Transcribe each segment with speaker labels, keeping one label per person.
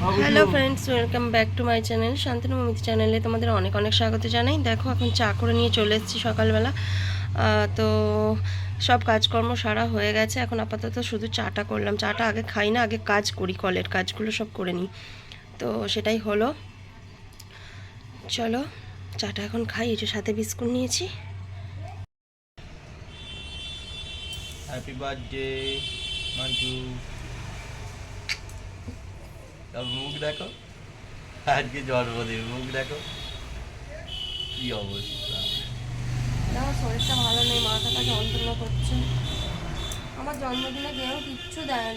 Speaker 1: Hello friends welcome back to my channel Shantanu মমিতি চ্যানেলে তোমাদের অনেক অনেক স্বাগত জানাই। দেখো, এখন চা করে নিয়ে চলে এসেছি সকালবেলা। তো সব কাজকর্ম সারা হয়ে গেছে। এখন আপাতত শুধু চাটা করলাম। চাটা আগে খাই না, আগে কাজ করি, কলের কাজগুলো সব করে নিই। তো সেটাই হলো। চলো, চাটা এখন খাই। এই যে সাথে বিস্কুট নিয়েছি।
Speaker 2: হ্যাপি বার্থডে মান্টু মুখ দেখো আজকে জন্মদিন মুখ দেখো কি অবস্থা
Speaker 1: শরীরটা ভালো নেই যন্ত্রণা করছে আমার জন্মদিনে কেউ কিচ্ছু দেয়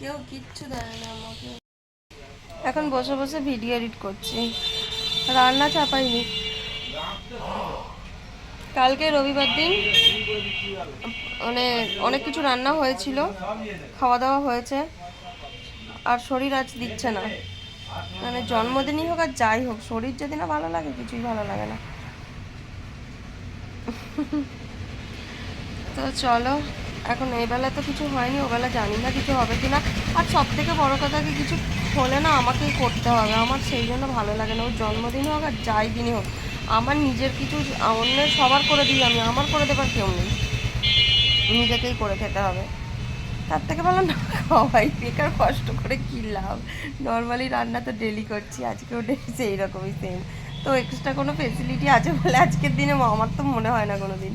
Speaker 1: কেউ কিচ্ছু দেয় না আমাকে এখন বসে বসে ভিডিও এডিট করছি। রান্না চাপাইনি। কালকে রবিবার দিন মানে অনেক কিছু রান্না হয়েছিল খাওয়া দাওয়া হয়েছে, আর শরীর আজ দিচ্ছে না। মানে জন্মদিনই হোক আর যাই হোক, শরীর যদি না ভালো লাগে, কিছুই ভালো লাগে না। তো চলো, এখন এই বেলা তো কিছু হয়নি ওবেলা জানি না কিছু হবে কি না আর সব থেকে বড় কথা কি, কিছু হলে না আমাকেই করতে হবে। আমার সেই জন্য ভালো লাগে না। ওর জন্মদিন হোক আর যাই দিনই হোক। আমার নিজের কিছু অন্যের সবার করে দিই আমি, আমার করে দেবার কেউ নেই। নিজেকেই করে খেতে হবে। তার থেকে ভালো না বেকার কষ্ট করে কী লাভ? নর্মালি রান্না তো ডেলি করছি, আজকেও ডেলি সেই রকমই সেম তো এক্সট্রা কোনো ফেসিলিটি আছে বলে আজকের দিনে আমার তো মনে হয় না কোনো দিন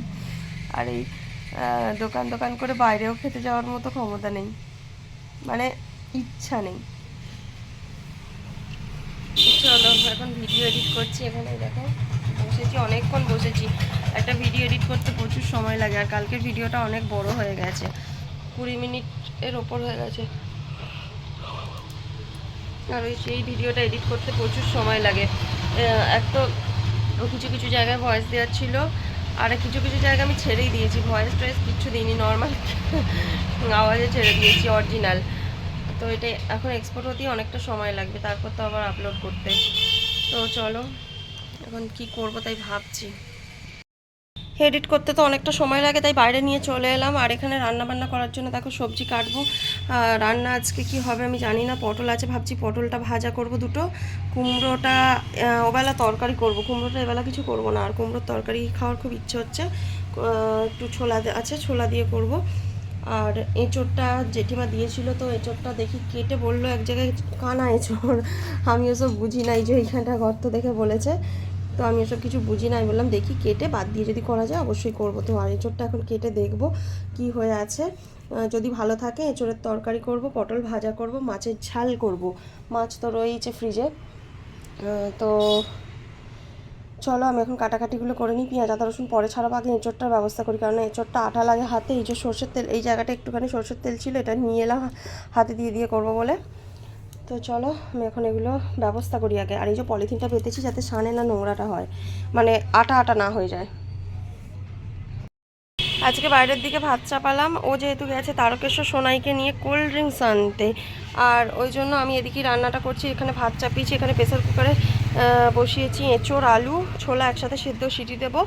Speaker 1: আর এই দোকান দোকান করে বাইরেও খেতে যাওয়ার মতো ক্ষমতা নেই। মানে ইচ্ছা নেই। চলো, এখন ভিডিও এডিট করছি এখানে দেখো। বসেছি, অনেকক্ষণ বসেছি। একটা ভিডিও এডিট করতে প্রচুর সময় লাগে, আর কালকের ভিডিওটা অনেক বড় হয়ে গেছে। কুড়ি মিনিটের ওপর হয়ে গেছে। আর ওই সেই ভিডিওটা এডিট করতে প্রচুর সময় লাগে। এক তো কিছু কিছু জায়গায় ভয়েস দেওয়ার ছিল, আর কিছু কিছু জায়গায় আমি ছেড়েই দিয়েছি। ভয়েস টয়েস কিচ্ছু দিইনি নর্মাল আওয়াজে ছেড়ে দিয়েছি অরিজিনাল তো এটা এখন এক্সপোর্ট হতেই অনেকটা সময় লাগবে, তারপর তো আবার আপলোড করতে। তো চলো। এখন কি করব তাই ভাবছি। এডিট করতে তো অনেকটা সময় লাগে, তাই বাইরে নিয়ে চলে এলাম। আর এখানে রান্না বান্না করার জন্য দেখো সবজি কাটবো। রান্না আজকে কি হবে আমি জানি না, পটল আছে ভাবছি পটলটা ভাজা করব দুটো। কুমড়োটা ওবেলা তরকারি করব। কুমড়োটা এবেলা কিছু করব না, আর কুমড়োর তরকারি খাওয়ার খুব ইচ্ছে হচ্ছে। একটু ছোলা আছে ছোলা দিয়ে করব। আর এঁচোড়টা জেঠিমা দিয়েছিল, তো এঁচোড়টা দেখি কেটে বলল এক জায়গায় কানা এঁচোড়। আমি ওসব বুঝি নাই যে এইখানটা গর্ত দেখে বলেছে। তো আমি এসব কিছু বুঝি না। আমি বললাম, দেখি কেটে বাদ দিয়ে যদি করা যায় অবশ্যই করব। তো আর এঁচোড়টা এখন কেটে দেখব কি হয়ে আছে। যদি ভালো থাকে এঁচোড়ের তরকারি করব, পটল ভাজা করব, মাছের ঝাল করব। মাছ তো রয়েছে ফ্রিজে তো চলো আমি এখন কাটাকাটিগুলো করে নিই। পেঁয়াজ, আদা, রসুন পরে ছাড়াবো। আগে এঁচোড়টার ব্যবস্থা করি, কারণ এঁচোড়টা আঠা লাগে হাতে। এই যে সর্ষের তেল, এই জায়গাটা একটুখানি সর্ষের তেল ছিল, এটা নিয়ে এলাম, হাতে দিয়ে দিয়ে করব বলে। তো চলো, আমি এখন এগুলো ব্যবস্থা করি আগে। আর এই যে পলিথিনটা পেতেছি যাতে সানে না নোংরাটা হয়। মানে আটা আটা না হয়ে যায়। আজকে বাইরের দিকে ভাত চাপালাম। ও যেহেতু গেছে তারকেশ্বর সোনাইকে নিয়ে কোল্ড ড্রিঙ্কস আনতে। আর ওই জন্য আমি এদিকে রান্নাটা করছি। এখানে ভাত চাপিয়েছি, এখানে প্রেসার কুকারে বসিয়েছি এঁচোড়, আলু, ছোলা একসাথে সিদ্ধ সিটি দেবো।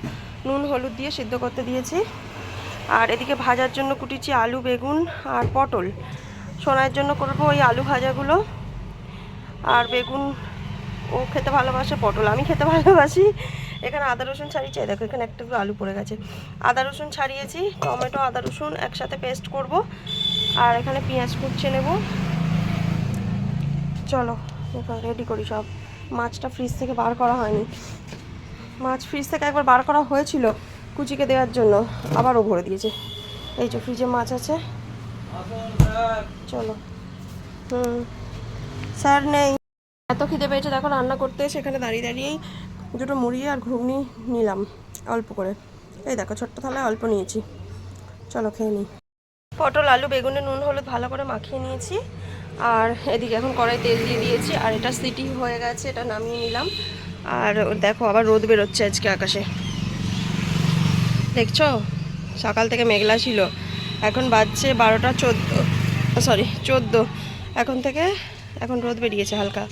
Speaker 1: নুন, হলুদ দিয়ে সিদ্ধ করতে দিয়েছি। আর এদিকে ভাজার জন্য কুটিছি আলু, বেগুন আর পটল। সোনার জন্য করব ওই আলু ভাজাগুলো। আর বেগুন ও খেতে ভালোবাসে, পটল আমি খেতে ভালোবাসি। এখানে আদা, রসুন ছাড়িয়েছি দেখো এখানে একটা আলু পড়ে গেছে। আদা, রসুন ছাড়িয়েছি, টমেটো, আদা, রসুন একসাথে পেস্ট করব। আর এখানে পেঁয়াজ কুচছে নেব। চলো রেডি করি সব। মাছটা ফ্রিজ থেকে বার করা হয়নি। মাছ ফ্রিজ থেকে একবার বার করা হয়েছিল কুচিকে দেওয়ার জন্য আবারও ভরে দিয়েছে। এই যে ফ্রিজে মাছ আছে। চলো। হুম, স্যার নেই। এত খিদে পেয়েছে, দেখো রান্না করতে সেখানে দাঁড়িয়ে দাঁড়িয়েই দুটো মুড়ি আর ঘুগনি নিলাম, অল্প করে। এই দেখো, ছোট্ট থালায় অল্প নিয়েছি। চলো খেয়ে নিই। পটল, আলু, বেগুনে, নুন, হলুদ ভালো করে মাখিয়ে নিয়েছি। আর এদিকে এখন কড়াই তেল দিয়ে দিয়েছি, আর এটা সিটি হয়ে গেছে, এটা নামিয়ে নিলাম। আর দেখো, আবার রোদ বেরোচ্ছে আজকে আকাশে। দেখছ? সকাল থেকে মেঘলা ছিল। এখন বাজছে বারোটা চোদ্দ, সরি, চোদ্দ। এখন থেকে, এখন রোদ বেরিয়েছে হালকা।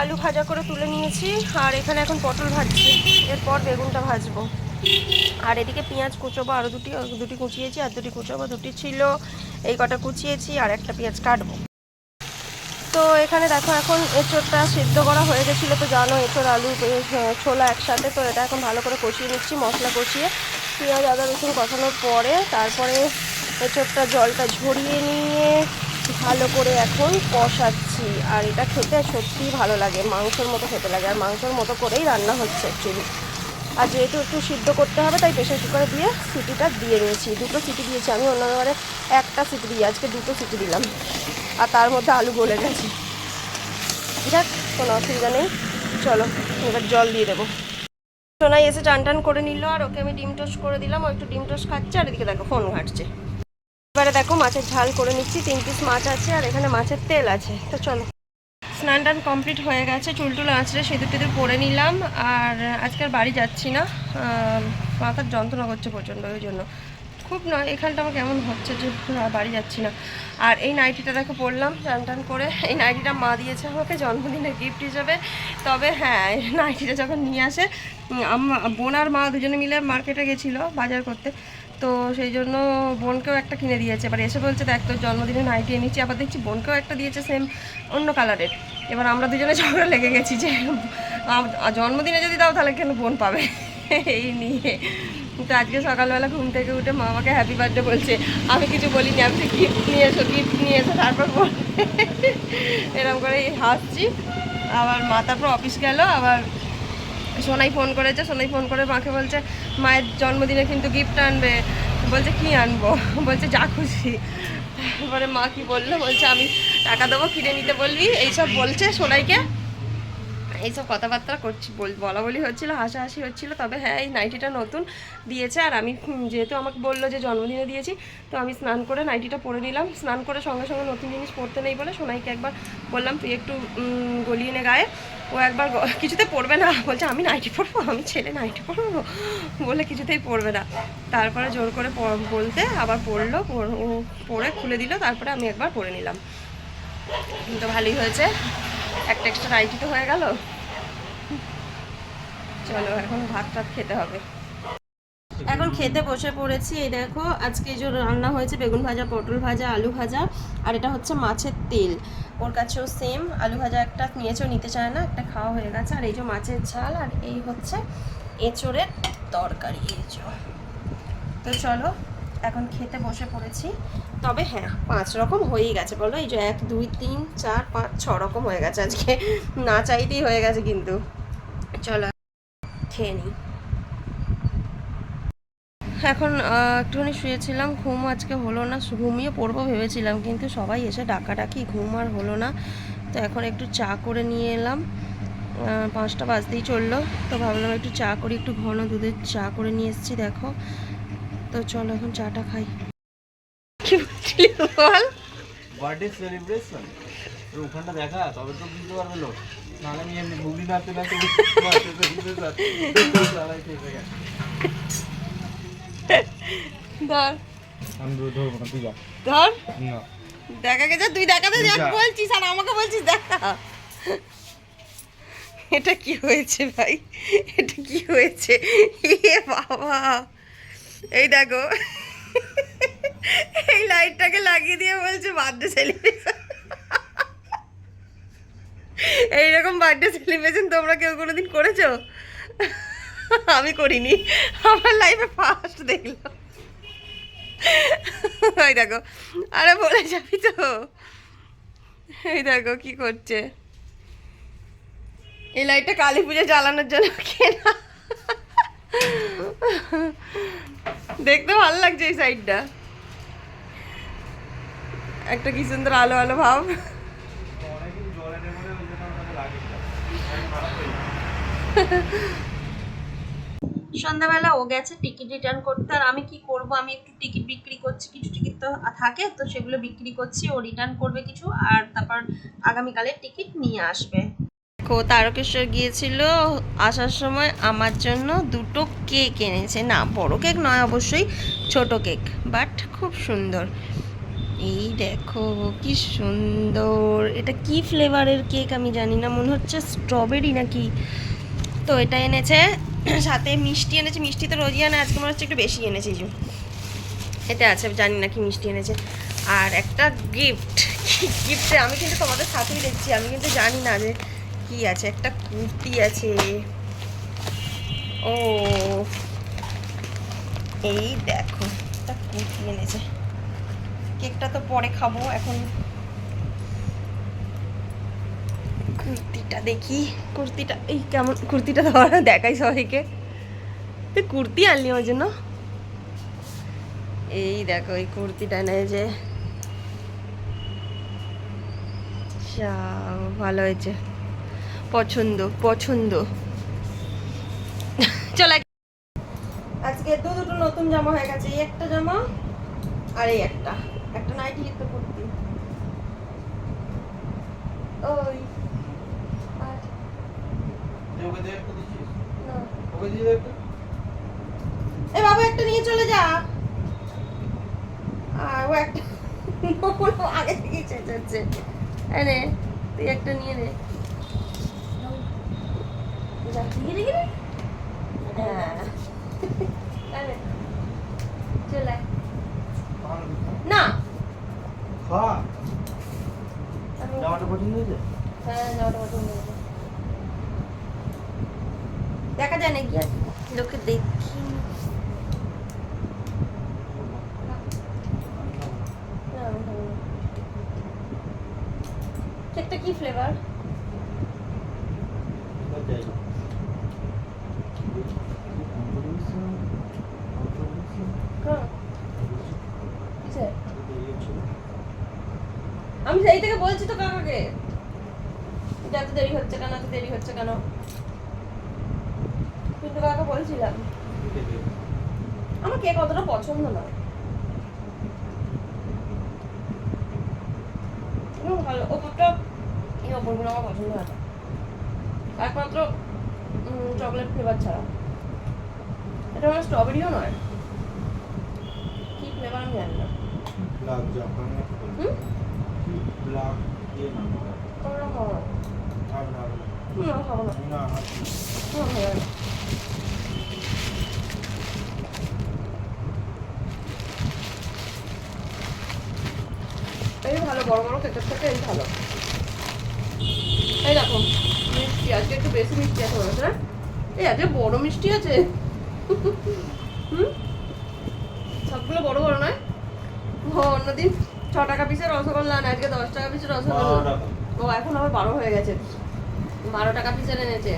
Speaker 1: আলু ভাজা করে তুলে নিয়েছি, আর এখানে এখন পটল ভাজছি। এরপর বেগুনটা ভাজবো। আর এদিকে পেঁয়াজ কুচোবো আরও দুটি দুটি কুচিয়েছি, আর দুটি কুচোবো, দুটি ছিল। এই কটা কুচিয়েছি, আর একটা পেঁয়াজ কাটবো। তো এখানে দেখো, এখন এঁচোড়টা সিদ্ধ করা হয়ে গেছিল, তো জানো এঁচোড়, আলু ছোলা একসাথে। তো এটা এখন ভালো করে কষিয়ে নিচ্ছি, মশলা কষিয়ে। পেঁয়াজ, আদা, রসুন কষানোর পরে তারপরে এঁচোড়টা জলটা ঝরিয়ে নিয়ে ভালো করে এখন কষাচ্ছি। আর এটা খেতে সত্যিই ভালো লাগে, মাংসের মতো খেতে লাগে। আর মাংসের মতো করেই রান্না হচ্ছে অ্যাকচুয়ালি আর যেহেতু একটু সিদ্ধ করতে হবে, তাই প্রেশার কুকারে দিয়ে সিটিটা দিয়ে নিয়েছি। দুটো সিটি দিয়েছি আমি অন্যবারে একটা সিটি দিই আজকে দুটো সিটি দিলাম। আর তার মধ্যে আলু গলে গেছে। যাক কোনো অসুবিধা নেই। চলো, এবার জল দিয়ে দেবো। সোনাই এসে টান টান করে নিল, আর ওকে আমি ডিম টোস্ট করে দিলাম। ও একটু ডিম টোস্ট খাচ্ছে, আর এদিকে দেখো, ফোন ঘাটছে। এবারে দেখো মাছের ঝাল করে নিচ্ছি, তিন পিস মাছ আছে আর এখানে মাছের তেল আছে। তো চলো। স্নান টান কমপ্লিট হয়ে গেছে, চুল টুল আঁচড়ে সিঁদুর টিঁদুর পরে নিলাম আর আজকে আর বাড়ি যাচ্ছি না। মাথার যন্ত্রণা করছে প্রচণ্ড ওই জন্য। খুব নয় এখানটা আমার কেমন হচ্ছে যে বাড়ি যাচ্ছি না। আর এই নাইটিটা দেখো পরলাম টান টান করে। এই নাইটিটা মা দিয়েছে আমাকে, জন্মদিনের গিফট হিসেবে। তবে হ্যাঁ নাইটিটা যখন নিয়ে আসে আম্মা, বোন আর মা দুজনে মিলে মার্কেটে গেছিল বাজার করতে। তো সেই জন্য বোনকেও একটা কিনে দিয়েছে। এবার এসে বলছে, দেখ, তোর জন্মদিনে নাইটি এনেছি, আবার দেখছি বোনকেও একটা দিয়েছে সেম অন্য কালারের এবার আমরা দুজনে ঝগড়া লেগে গেছি যে জন্মদিনে যদি দাও, তাহলে কেন বোন পাবে? এই নিয়ে। তো আজকে সকালবেলা ঘুম থেকে উঠে মা আমাকে হ্যাপি বার্থডে বলছে। আমি কিছু বলিনি, আমি গিফট নিয়ে এসো গিফট নিয়ে এসো, তারপর এরকম করে হাসছি। আবার মা তারপর অফিস গেল, আবার সোনাই ফোন করেছে, সোনাই ফোন করে মাকে বলছে, মায়ের জন্মদিনে কিন্তু গিফট আনবে। বলছে, কি আনব? বলছে, যা খুশি। তারপরে মা কি বলল? বলছে, আমি টাকা দেবো, কিনে নিতে বলবি? এইসব বলছে সোনাইকে। এইসব কথাবার্তা করছি, বল- বলা হচ্ছিল, হাসাহাসি হচ্ছিল, তবে হ্যাঁ এই নাইটিটা নতুন দিয়েছে। আর আমি যেহেতু আমাকে বলল যে জন্মদিনে দিয়েছি, তো আমি স্নান করে নাইটিটা পরে নিলাম। স্নান করে সঙ্গে সঙ্গে নতুন জিনিস পরতে নেই বলে সোনাইকে একবার বললাম, তুই একটু গলিয়ে নে গায়ে। ও একবার কিছুতে পড়বে না। বলছে, আমি নাইটি পরবো? আমি ছেলে, নাইটি পরবো? বলে কিছুতেই পড়বে না। তারপরে জোর করে বলতে আবার পড়ল, পর- পরে খুলে দিল, তারপরে আমি একবার পরে নিলাম। কিন্তু ভালোই হয়েছে। একটা এক্সট্রা নাইটি তো হয়ে গেল। চলো, এখন ভাত টাত খেতে হবে। এখন খেতে বসে পড়েছি, এই দেখো, আজকে যে রান্না হয়েছে বেগুন ভাজা, পটল ভাজা, আলু ভাজা, আর এটা হচ্ছে মাছের তেল। ওর কাছেও সেম আলু ভাজা একটা নিয়েছেও নিতে চায় না, একটা খাওয়া হয়ে গেছে, আর এই যে মাছের ঝাল, আর এই হচ্ছে এঁচোড়ের তরকারি যে। তো চলো, এখন খেতে বসে পড়েছি। তবে হ্যাঁ পাঁচ রকম হয়েই গেছে, বলো, এই যে এক, দুই, তিন, চার, পাঁচ, ছ রকম হয়ে গেছে আজকে। না চাইতেই হয়ে গেছে কিন্তু। চলো, খেয়ে নিই। এখন একটুখানি শুয়েছিলাম, ঘুম আজকে হলো না ঘুমিয়ে পড়ব ভেবেছিলাম, কিন্তু সবাই এসে ডাকাডাকি, ঘুম আর হলো না। তো এখন একটু চা করে নিয়ে এলাম। পাঁচটা বাজতেই চলল, তো ভাবলাম একটু চা করি, একটু ঘন দুধের চা করে নিয়ে এসেছি, দেখো। তো চলো এখন চাটা খাই। কি ধর।
Speaker 2: আমি ধরবো না তুই যা।
Speaker 1: ধর।
Speaker 2: না।
Speaker 1: দেখা গেছে তুই দেখাতে যা। বলছিস আর আমাকে বলছিস দেখা এটা কি হয়েছে ভাই? এটা কি হয়েছে? এ বাবা। এই দেখো। এই লাইটটাকে লাগিয়ে দিয়ে বলছে বার্থডে সেলিব্রেশন এইরকম বার্থডে সেলিব্রেশন তোমরা কেউ কোনোদিন করেছ? আমি করিনি। আমার লাইফে ফার্স্ট দেখলাম। ওই দেখো। আরে বলে যাবি তো। এই দেখো কি করছে। এই লাইটটা কালী পুজো জ্বালানোর জন্য কেনা। দেখতে ভালো লাগছে এই সাইডটা একটা কি সুন্দর আলো আলো ভাব
Speaker 2: অনেকদিন জলে নেই বলে ওই জন্য আমাকে লাগে
Speaker 1: সন্ধ্যাবেলা ও গেছে টিকিট রিটার্ন করতে। আর আমি কি করব? আমি একটু টিকিট বিক্রি করছি, কিছু টিকিট তো থাকে, তো সেগুলো বিক্রি করছি, ও রিটার্ন করবে কিছু, আর তারপর আগামীকালের টিকিট নিয়ে আসবে। দেখো, তারকেশ্বর গিয়েছিল, আসার সময় আমার জন্য দুটো কেক এনেছে। না, বড় কেক নয়, অবশ্যই ছোট কেক বাট খুব সুন্দর। এই দেখো, কি সুন্দর। এটা কি ফ্লেভারের কেক আমি জানি না, মনে হচ্ছে স্ট্রবেরি নাকি? তো এটা এনেছে সাথে মিষ্টি এনেছে, মিষ্টি তো রোজই আনে, আজকে মনে হচ্ছে একটু বেশি এনেছে যে। এতে আছে জানি না কি মিষ্টি এনেছে। আর একটা গিফট গিফটে আমি কিন্তু তোমাদের সাথেই দেখছি, আমি কিন্তু জানি না যে কি আছে। একটা কুর্তি আছে। ও, এই দেখো, একটা কুর্তি এনেছে। কেকটা তো পরে খাব, এখন কুর্তিটা দেখি, কুর্তিটা, এই কেমন কুর্তিটা ধর দেখাই সবাইকে। তুই কুর্তি আনলি ওর জন্য? এই দেখো, এই কুর্তিটা নেই যে। ভালো হয়েছে। পছন্দ পছন্দ। চল আজকে দু দুটো নতুন জামা হয়ে গেছে, এই একটা জামা আর এই একটা। একটা নাইটি একটা কুর্তি। ওই আর
Speaker 2: ওকে দিয়ে একটা দিচ্ছিস
Speaker 1: না
Speaker 2: ওকে দিয়ে দে একটা
Speaker 1: এ বাবু একটা নিয়ে চলে যা। আর ও একটা আগে থেকে চেঁচাচ্ছে। এনে তুই একটা নিয়ে নে। হ্যাঁ। না
Speaker 2: খা। জামাটা পছন্দ হয়েছে?
Speaker 1: হ্যাঁ জামাটা পছন্দ হয়েছে। দেখা যায় না গিয়ে লোকে দেখি কেকটা কি ফ্লেভার আমি সেই থেকে বলছি তো কাকাকে। এত দেরি হচ্ছে কেন? এত দেরি হচ্ছে কেন কিন্তু কাকা বলছিলাম আমার অতটা পছন্দ না ভালো ওপরটা এই ওপরগুলো আমার পছন্দ হয় না। একমাত্র চকলেট ফ্লেভার ছাড়া। এটা মানে স্ট্রবেরিও নয়। কি ফ্লেভার আমি জানি না।
Speaker 2: ব্ল্যাক জাপান
Speaker 1: হুম?
Speaker 2: ব্ল্যাক দিয়ে নাম
Speaker 1: খাব না
Speaker 2: আর না
Speaker 1: হুম, খাব না।
Speaker 2: না।
Speaker 1: হুম, ভালো না। বড় বড় কেকের থেকে এই ভালো। এই দেখো মিষ্টি আজকে একটু বেশি মিষ্টি আছে মনে হচ্ছে এই আজকে বড় মিষ্টি আছে। হুম? সবগুলো বড় বড় নয়? ও অন্যদিন ছ টাকা পিসের রসগোল্লা আনে আজকে দশ টাকা পিসের রসগোল্লা ও এখন আবার বারো হয়ে গেছে। বারো টাকা পিসের এনেছে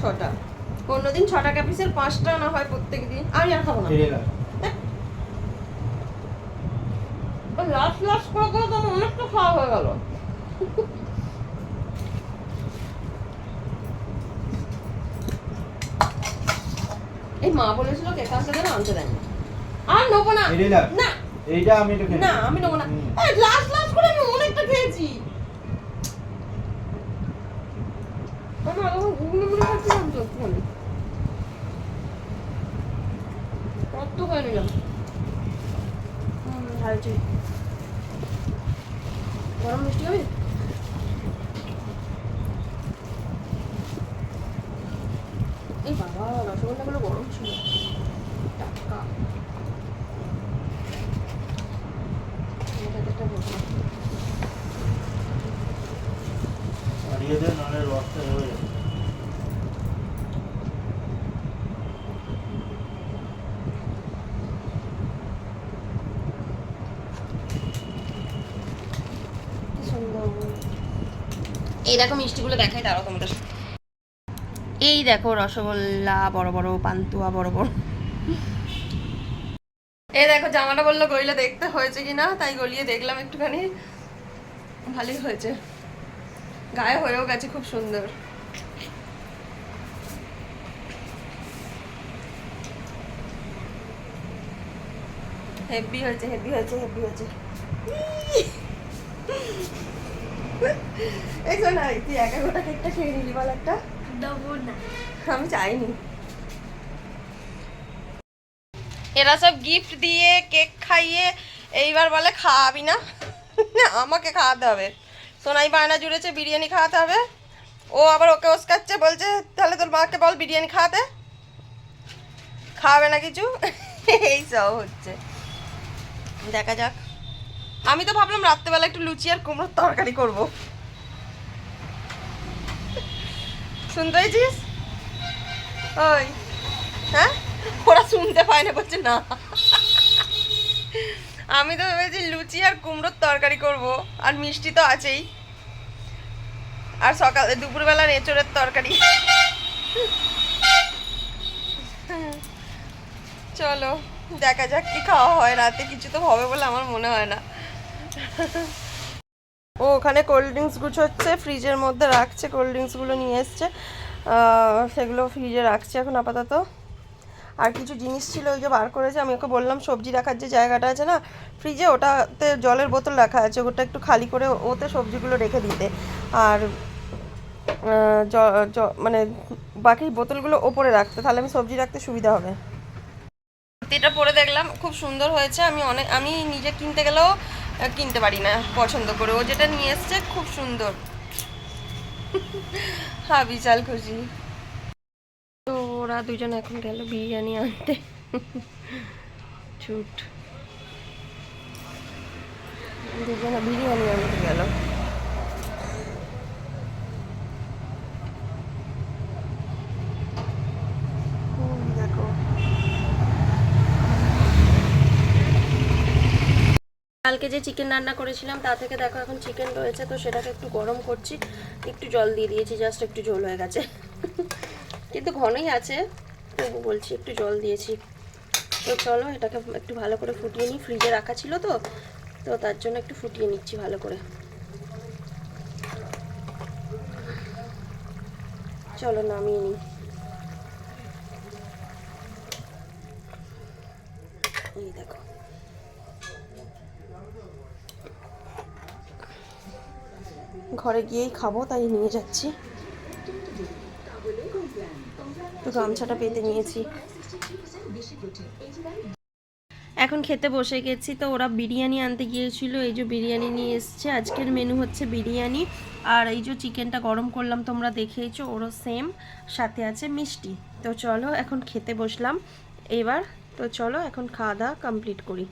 Speaker 1: ছটা। অন্যদিন ছ টাকা পিসের পাঁচটা না হয় প্রত্যেক দিন আমি আর খাব না। লাস্ট লাস্ট করে করে তো অনেকটা খাওয়া হয়ে গেল। এই মা বলেছিল কেক আসলে কেন আনতে দেয়নি আর নেব না। না।
Speaker 2: এইটা আমি
Speaker 1: না আমি নেব না। লাস্ট লাস্ট করে আমি অনেকটা খেয়েছি। আমি আগে ঘুগনি মুড়ি খাচ্ছিলাম তো একটুখানি কত করে নিলাম। ঢালছি। গরম মিষ্টি হবে এই বাবা রসগোল্লাগুলো গরম ছিল। টাটকা। এটা একটা বসা
Speaker 2: আর ইয়ে দে, নাহলে হয়ে যাবে।
Speaker 1: কি সুন্দর এই দেখো মিষ্টিগুলো দেখাই তারও তোমাদের এই দেখো রসগোল্লা, বড় বড় পান্তুয়া, বড় বড়। এই দেখো, জামাটা বলল গইলে দেখতে হয়েছে কি না তাই গলিয়ে দেখলাম একটুখানি। ভালোই হয়েছে। গায়ে হয়েও গেছে খুব সুন্দর। হেভি হয়েছে হেভি হয়েছে হেভি হয়েছে। এই শোন তুই একা গোটা কেকটা খেয়ে নিলি বল একটা।
Speaker 3: দেবো না।
Speaker 1: আমি চাইনি। এরা সব গিফট দিয়ে কেক খাইয়ে এইবার বলে খাওয়াবি না। আমাকে খাওয়াতে হবে। সোনাই বায়না জুড়েছে বিরিয়ানি খাওয়াতে হবে। ও আবার ওকে ওসকাচ্ছে বলছে তাহলে তোর মাকে বল বিরিয়ানি খাওয়াতে। খাওয়াবে না কিছু? এই সব হচ্ছে। দেখা যাক। আমি তো ভাবলাম রাত্রেবেলা একটু লুচি আর কুমড়োর তরকারি করব। শুনতে পেয়েছিস? ওই হ্যাঁ? ওরা শুনতে পায় না, বলছে না। আমি তো ভেবেছি লুচি আর কুমড়োর তরকারি করব, আর মিষ্টি তো আছেই। আর সকালে দুপুরবেলা এঁচড়ের তরকারি। চলো, দেখা যাক কি খাওয়া হয়। রাতে কিছু তো হবে বলে আমার মনে হয় না। ও, ওখানে কোল্ড ড্রিঙ্কস গুছোচ্ছে ফ্রিজের মধ্যে রাখছে কোল্ড ড্রিঙ্কসগুলো নিয়ে এসছে। সেগুলো ফ্রিজে রাখছে এখন আপাতত। আর কিছু জিনিস ছিল, ওই যে বার করেছে, আমি ওকে বললাম, সবজি রাখার যে জায়গাটা আছে না ফ্রিজে ওটাতে জলের বোতল রাখা আছে, ওটা একটু খালি করে ওতে সবজিগুলো রেখে দিতে। আর মানে বাকি বোতলগুলো ওপরে রাখতে, তাহলে আমি সবজি রাখতে সুবিধা হবে। এটা পরে দেখলাম, খুব সুন্দর হয়েছে, আমি অনেক, আমি নিজে কিনতে গেলেও কিনতে পারি না, পছন্দ করে। ও যেটা নিয়ে এসছে, খুব সুন্দর। হ্যাঁ বিশাল খুশি। তো ওরা দুজন এখন গেল বিরিয়ানি আনতে। ছুট। দুজনে বিরিয়ানি আনতে গেল। কালকে যে চিকেন রান্না করেছিলাম, তা থেকে দেখো এখন চিকেন রয়েছে, তো সেটাকে একটু গরম করছি। একটু জল দিয়ে দিয়েছি জাস্ট একটু ঝোল হয়ে গেছে। কিন্তু ঘনই আছে, তবু বলছি একটু জল দিয়েছি। তো চলো, এটাকে একটু ভালো করে ফুটিয়ে নিই। ফ্রিজে রাখা ছিল তো তো তার জন্য একটু ফুটিয়ে নিচ্ছি ভালো করে। চলো নামিয়ে নিই। ঘরে গিয়েই খাব, তাই নিয়ে যাচ্ছি। তো গামছাটা পেতে নিয়েছি। এখন খেতে বসে গেছি, তো ওরা বিরিয়ানি আনতে গিয়েছিল, এই যে বিরিয়ানি নিয়ে এসছে। আজকের মেনু হচ্ছে বিরিয়ানি, আর এই যে চিকেনটা গরম করলাম, তোমরা দেখেইছো, ওরও সেম সাথে আছে মিষ্টি। তো চলো, এখন খেতে বসলাম। এবার, তো চলো, এখন খাওয়া দাওয়া কমপ্লিট করি।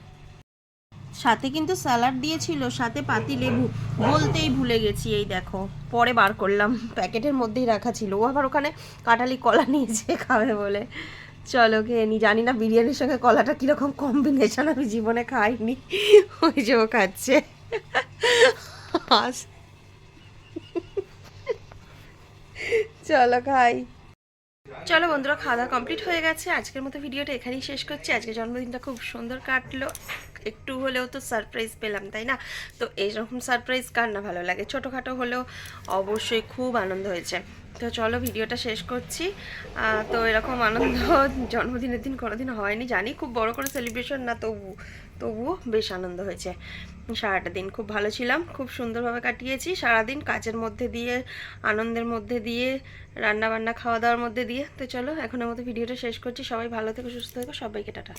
Speaker 1: সাথে কিন্তু স্যালাড দিয়েছিল, সাথে পাতি লেবু। বলতেই ভুলে গেছি, এই দেখো। পরে বার করলাম, প্যাকেটের মধ্যেই রাখা ছিল। ও আবার ওখানে কাটালি কলা নিয়েছে খাবে বলে। চলো খেয়ে নি, জানি না বিরিয়ানির সঙ্গে কলাটা কীরকম কম্বিনেশন আমি জীবনে খাইনি। ওই যে ও খাচ্ছে। চলো খাই। চলো বন্ধুরা খাওয়া দাওয়া কমপ্লিট হয়ে গেছে। আজকের মতো ভিডিওটা এখানেই শেষ করছি। আজকে জন্মদিনটা খুব সুন্দর কাটলো। একটু হলেও তো সারপ্রাইজ পেলাম, তাই না? তো এইরকম সারপ্রাইজ কার না ভালো লাগে? ছোটোখাটো হলেও অবশ্যই খুব আনন্দ হয়েছে। তো চলো ভিডিওটা শেষ করছি। তো এরকম আনন্দ জন্মদিনের দিন কোনোদিন হয়নি। জানি খুব বড় করে সেলিব্রেশন না, তবু তবুও বেশ আনন্দ হয়েছে। সারাটা দিন খুব ভালো ছিলাম, খুব সুন্দরভাবে কাটিয়েছি। সারাদিন কাজের মধ্যে দিয়ে, আনন্দের মধ্যে দিয়ে রান্না বান্না খাওয়া দাওয়ার মধ্যে দিয়ে। তো চলো, এখনের মতো ভিডিওটা শেষ করছি। সবাই ভালো থেকো, সুস্থ থেকো, সবাইকে টাটা।